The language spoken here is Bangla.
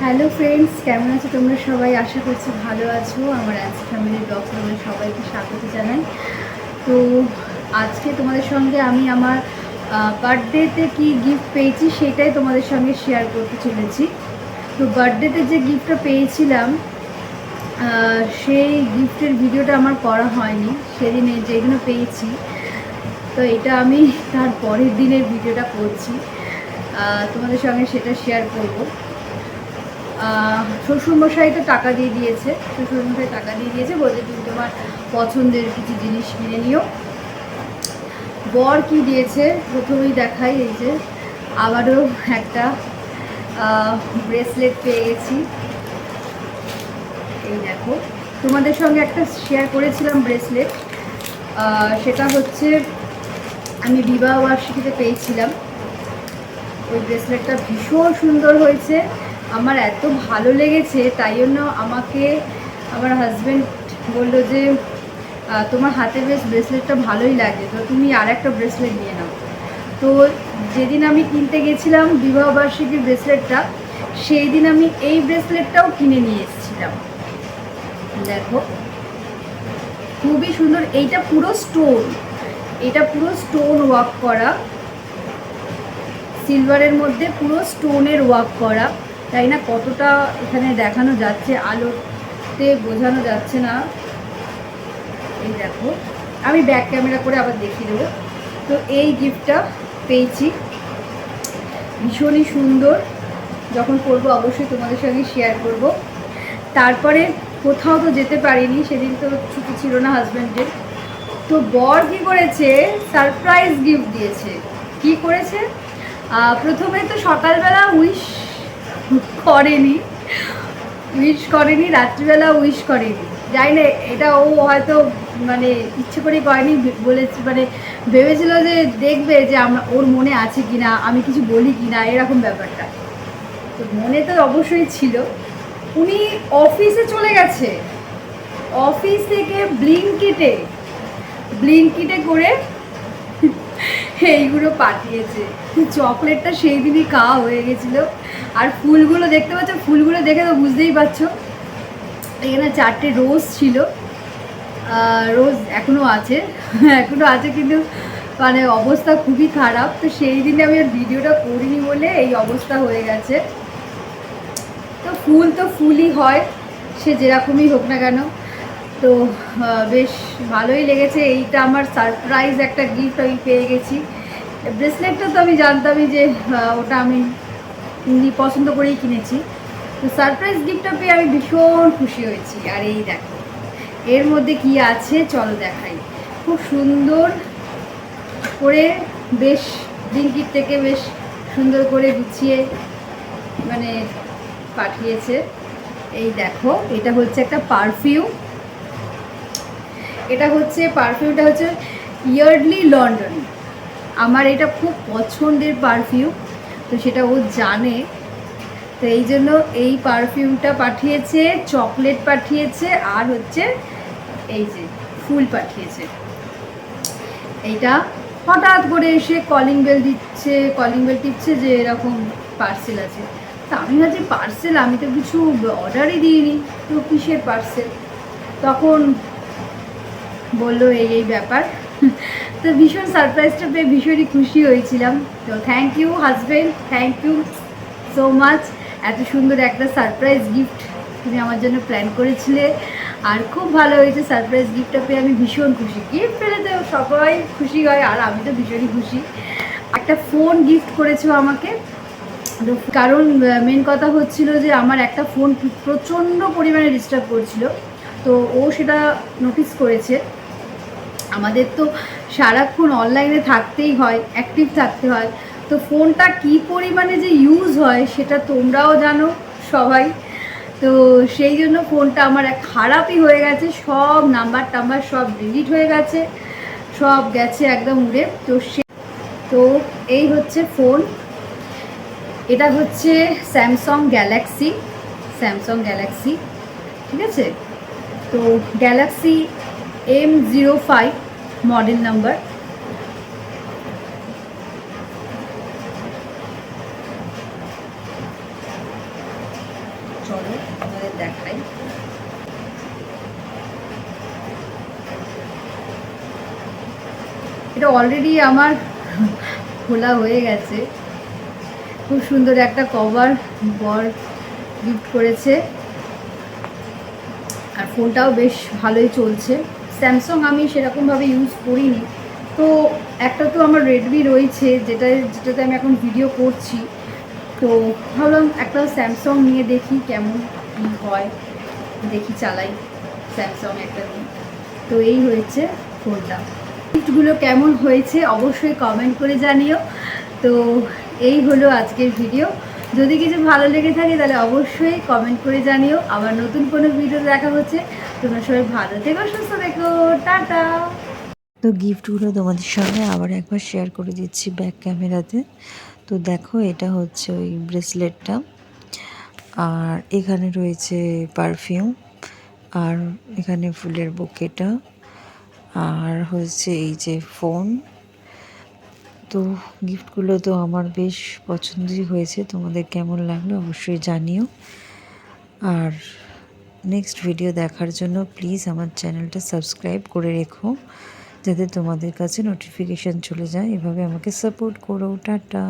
হ্যালো ফ্রেন্ডস, কেমন আছো তোমরা সবাই? আশা করছি ভালো আছো। আমার আজ ফ্যামিলি ব্লগ তোমাদের সবাইকে স্বাগত জানাই। তো আজকে তোমাদের সঙ্গে আমি আমার বার্থডেতে কি গিফট পেয়েছি সেটাই তোমাদের সঙ্গে শেয়ার করতে চলেছি। তো বার্থডেতে যে গিফটটা পেয়েছিলাম সেই গিফটের ভিডিওটা আমার করা হয়নি। সেদিনে যেগুলো পেয়েছি, তো এটা আমি তার পরের দিনের ভিডিওটা করছি। তোমাদের সঙ্গে সেটা শেয়ার করব। শ্বশুরমশাই তো টাকা দিয়ে দিয়েছে, শ্বশুরমশাই টাকা দিয়ে দিয়েছে, বলছে তুমি তোমার পছন্দের কিছু জিনিস কিনে নিও। বর কি দিয়েছে? প্রথমেই দেখাই এই যে, আবারও একটা ব্রেসলেট পেয়ে গেছি এই দেখো, তোমাদের সঙ্গে একটা শেয়ার করেছিলাম ব্রেসলেট সেটা হচ্ছে, আমি বিবাহ বার্ষিকীতে পেয়েছিলাম। ওই ব্রেসলেটটা ভীষণ সুন্দর হয়েছে। আমার এত ভালো লেগেছে, তাই জন্য আমাকে আমার হাজব্যান্ড বলল যে তোমার হাতে বেশ ব্রেসলেটটা ভালোই লাগে, তো তুমি আর একটা ব্রেসলেট নিয়ে নাও। তো যেদিন আমি কিনতে গেছিলাম বিবাহবার্ষিকীর ব্রেসলেটটা সেই দিন আমি এই ব্রেসলেটটাও কিনে নিয়ে এসেছিলাম। দেখো, খুবই সুন্দর, এইটা পুরো স্টোন এটা পুরো স্টোন ওয়ার্ক করা সিলভারের মধ্যে পুরো স্টোনের ওয়ার্ক করা। তাই না? কতটা এখানে দেখানো যাচ্ছে, আলোতে বোঝানো যাচ্ছে না। এই দেখো, আমি ব্যাক ক্যামেরা করে আবার দেখিয়ে দেবো। তো এই গিফটটা পেয়েছি। ভীষণই সুন্দর। যখন করব অবশ্যই তোমাদের সঙ্গে শেয়ার করব। তারপরে কোথাও তো যেতে পারিনি, সেদিন তো ছুটি ছিল না হাজব্যান্ডের তো বর কী করেছে? সারপ্রাইজ গিফট দিয়েছে। কি করেছে? প্রথমে তো সকালবেলা উইশ করেনি। উইশ করেনি, রাত্রিবেলা উইশ করেনি। যাই না, এটা ও হয়তো মানে ইচ্ছে করেই করেনি, বলেছে মানে ভেবেছিল যে দেখবে যে আমরা, ওর মনে আছে কিনা, আমি কিছু বলি কি না এরকম ব্যাপারটা। তো মনে তো অবশ্যই ছিল। উনি অফিসে চলে গেছে। অফিস থেকে ব্লিঙ্কিটে ব্লিঙ্কিটে করে এইগুলো পাঠিয়েছে। চকলেটটা সেই দিনই খাওয়া হয়ে গেছিল। আর ফুলগুলো দেখতে পাচ্ছ? ফুলগুলো দেখে তো বুঝতেই পারছ। এখানে চারটে রোজ ছিল। রোজ এখনও আছে। এখনও আছে কিন্তু মানে অবস্থা খুবই খারাপ। তো সেই দিনে আমি আর ভিডিওটা করিনি বলে এই অবস্থা হয়ে গেছে। তো ফুল তো ফুলই হয়। সে যেরকমই হোক না কেন। তো বেশ ভালোই লেগেছে। এইটা আমার সারপ্রাইজ একটা গিফট আমি পেয়ে গেছি। ব্রেসলেটটা তো আমি জানতামই যে ওটা আমি পছন্দ করেই কিনেছি। তো সারপ্রাইজ গিফটটা পেয়ে আমি ভীষণ খুশি হয়েছি। আর এই দেখো, এর মধ্যে কি আছে? চলো দেখাই। খুব সুন্দর করে বেশ ব্লিঙ্কিট থেকে বেশ সুন্দর করে গুছিয়ে মানে পাঠিয়েছে। এই দেখো, এটা হচ্ছে একটা পারফিউম এটা হচ্ছে পারফিউমটা হচ্ছে ইয়ার্ডলি লন্ডন আমার এটা খুব পছন্দের পারফিউম তো সেটা ও জানে। তো এই জন্য এই পারফিউমটা পাঠিয়েছে চকলেট পাঠিয়েছে, আর হচ্ছে এই যে ফুল পাঠিয়েছে। এইটা হঠাৎ করে এসে কলিং বেল দিচ্ছে কলিং বেল দিচ্ছে যে এরকম পার্সেল আছে। তা আমি ভাবছি পার্সেল আমি তো কিছু অর্ডারই দিইনি, তো কিসের পার্সেল তখন বলল এই এই ব্যাপার। তো ভীষণ সারপ্রাইজটা পেয়ে ভীষণই খুশি হয়েছিলাম। তো thank you husband thank you so much এত সুন্দর একটা সারপ্রাইজ গিফট তুমি আমার জন্য প্ল্যান করেছিলে। আর খুব ভালো হয়েছে সারপ্রাইজ গিফটটা পেয়ে আমি ভীষণ খুশি। গিফট পেলে তো সবাই খুশি হয়, আর আমি তো ভীষণই খুশি। একটা ফোন গিফট করেছ আমাকে। কারণ মেন কথা হচ্ছিল যে আমার একটা ফোন প্রচণ্ড পরিমাণে ডিস্টার্ব করছিল। তো ও সেটা নোটিস করেছে। আমাদের তো সারাক্ষণ অনলাইনে থাকতেই হয় অ্যাক্টিভ থাকতে হয়। তো ফোনটা কি পরিমাণে যে ইউজ হয় সেটা তোমরাও জানো সবাই। তো সেই জন্য ফোনটা আমার এক খারাপই হয়ে গেছে। সব নাম্বার টাম্বার সব ডিলিট হয়ে গেছে। সব গেছে একদম উড়ে। তো সে, তো এই হচ্ছে ফোন এটা হচ্ছে স্যামসং গ্যালাক্সি স্যামসং গ্যালাক্সি ঠিক আছে? তো Galaxy M zero five model number চলো দেখাই। এটা অলরেডি আমার খোলা হয়ে গেছে। খুব সুন্দর একটা কভার বর গিফট করেছে। আর ফোনটাও বেশ ভালোই চলছে। স্যামসাং আমি সেরকমভাবে ইউজ করিনি। তো একটা তো আমার রেডমি রয়েছে যেটা যেটাতে আমি এখন ভিডিও করছি। তো ভাবলাম একটা স্যামসং নিয়ে দেখি কেমন কী হয়। দেখি চালাই স্যামসং একটা নিয়ে তো এই হয়েছে ফোনটা। গিফটগুলো কেমন হয়েছে অবশ্যই কমেন্ট করে জানিও। তো এই হলো আজকের ভিডিও যদি কিছু ভালো লেগে থাকে তাহলে অবশ্যই কমেন্ট করে জানিও। আবার নতুন কোনো ভিডিও দেখা হচ্ছে। তোমরা সবাই ভালো থেকো, সুস্থ থেকো। টাটা! তো গিফটগুলো তোমাদের সঙ্গে আবার একবার শেয়ার করে দিচ্ছি ব্যাক ক্যামেরাতে তো দেখো, এটা হচ্ছে ওই ব্রেসলেটটা আর এখানে রয়েছে পারফিউম আর এখানে ফুলের বুকেটা আর হচ্ছে এই যে ফোন তো গিফটগুলো তো আমার বেশ পছন্দই হয়েছে। তোমাদের কেমন লাগল অবশ্যই জানিও। আর নেক্সট ভিডিও দেখার জন্য প্লিজ আমার চ্যানেলটা সাবস্ক্রাইব করে রেখো, যাতে তোমাদের কাছে নোটিফিকেশান চলে যায়। এভাবে আমাকে সাপোর্ট করো। টাটা!